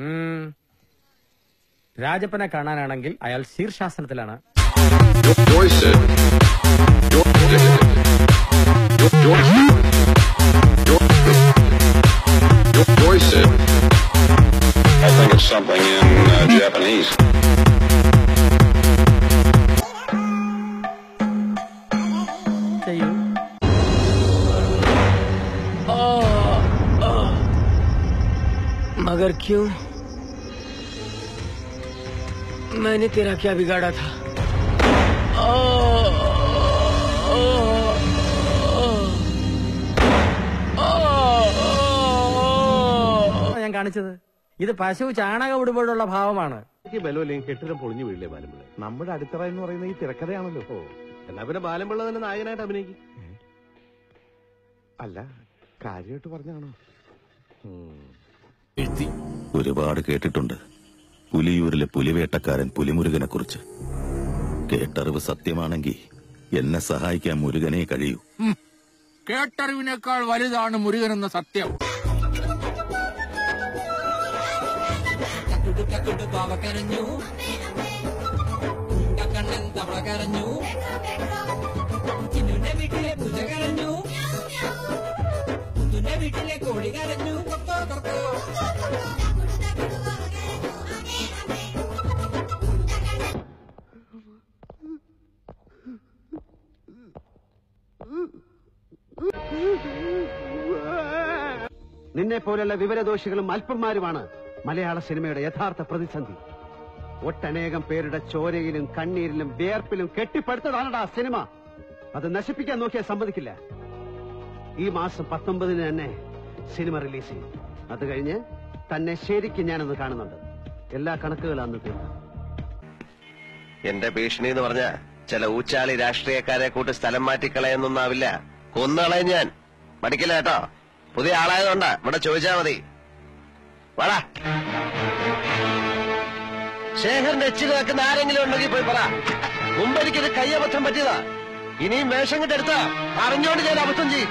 ഉം. രാജപ്പനെ കാണാനാണെങ്കിൽ അയാൾ ശീർഷാസനത്തിലാണ് Joyce. Joyce. I think it's something in uh, Japanese. ചെയ്യൂ मगर क्यों मैंने तेरा क्या बिगाड़ा था ഞാൻ കാണിച്ചത് ഇത് പശു ചാണകം ഇടുമ്പോഴുള്ള ഭാവമാണ് എനിക്ക് ബലമില്ലെങ്കിൽ കെട്ടിടം പൊളിഞ്ഞു വീഴില്ലേ ബാലമ്പിള്ള നമ്മുടെ അടിത്തറ എന്ന് പറയുന്ന ഈ തിരക്കഥയാണല്ലോ ഓ എന്നാ പിന്നെ ബാലമ്പിള്ള തന്നെ നായകനായിട്ട് അഭിനയിക്കും അല്ല കാര്യമായിട്ട് പറഞ്ഞാണോ ഒരുപാട് കേട്ടിട്ടുണ്ട് പുലിയൂരിലെ പുലിവേട്ടക്കാരൻ പുലിമുരുകനെ കുറിച്ച് കേട്ടറിവ് സത്യമാണെങ്കിൽ എന്നെ സഹായിക്കാൻ മുരുകനെ കഴിയൂ. കേട്ടറിവിനേക്കാൾ വലുതാണ് മുരുകൻ എന്ന സത്യം നിന്നെ പോലുള്ള വിവരദോഷികളും അല്പന്മാരുമാണ് മലയാള സിനിമയുടെ യഥാർത്ഥ പ്രതിസന്ധി. ഒട്ടനേകം പേരുടെ ചോരയിലും കണ്ണീരിലും വിയർപ്പിലും കെട്ടിപ്പടുത്തതാണടാ സിനിമ. അത് നശിപ്പിക്കാൻ നോക്കിയാൽ സമ്മതിക്കില്ല. ഈ മാസം പത്തൊമ്പതിന് തന്നെ സിനിമ റിലീസ് ചെയ്യും. അത് കഴിഞ്ഞ് തന്നെ ശരിക്കും ഞാനൊന്ന് കാണുന്നുണ്ട്. എല്ലാ കണക്കുകളും അന്ന് തീർന്നു എന്റെ ഭീഷണി എന്ന് പറഞ്ഞ ചില ഊച്ചാളി രാഷ്ട്രീയക്കാരെ കൂട്ട് സ്ഥലം മാറ്റിക്കളയെന്നൊന്നാവില്ല. കൊന്നുകളയും ഞാൻ. മടിക്കില്ല കേട്ടോ. പുതിയ ആളായതുകൊണ്ടാ ഇവിടെ ചോദിച്ചാ മതി. വാടാ. ശേഖറിന്റെ എച്ചിൽ വെക്കുന്ന ആരെങ്കിലും ഉണ്ടെങ്കിൽ പോയി പറ. മുമ്പ് കയ്യബദ്ധം പറ്റിയതാ. ഇനിയും വേഷം കിട്ടെടുത്താ അറിഞ്ഞോണ്ട് ഞാൻ അബദ്ധം ചെയ്യും.